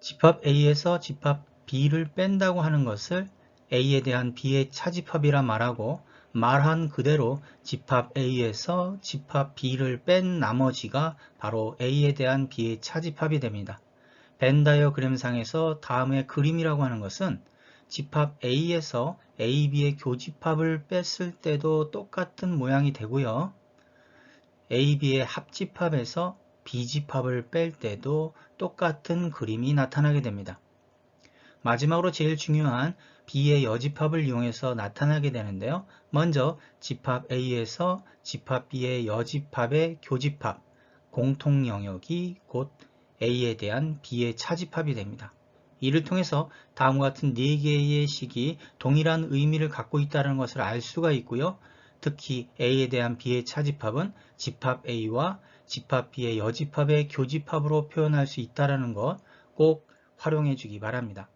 집합 A에서 집합 B를 뺀다고 하는 것을 A에 대한 B의 차집합이라 말하고 말한 그대로 집합 A에서 집합 B를 뺀 나머지가 바로 A에 대한 B의 차집합이 됩니다. 벤 다이어그램상에서 다음의 그림이라고 하는 것은 집합 A에서 AB의 교집합을 뺐을 때도 똑같은 모양이 되고요. AB의 합집합에서 B집합을 뺄 때도 똑같은 그림이 나타나게 됩니다. 마지막으로 제일 중요한 B의 여집합을 이용해서 나타나게 되는데요. 먼저 집합 A에서 집합 B의 여집합의 교집합, 공통 영역이 곧 A에 대한 B의 차집합이 됩니다. 이를 통해서 다음과 같은 4개의 식이 동일한 의미를 갖고 있다는 것을 알 수가 있고요. 특히 A에 대한 B의 차집합은 집합 A와 집합 B의 여집합의 교집합으로 표현할 수 있다는 것 꼭 활용해 주기 바랍니다.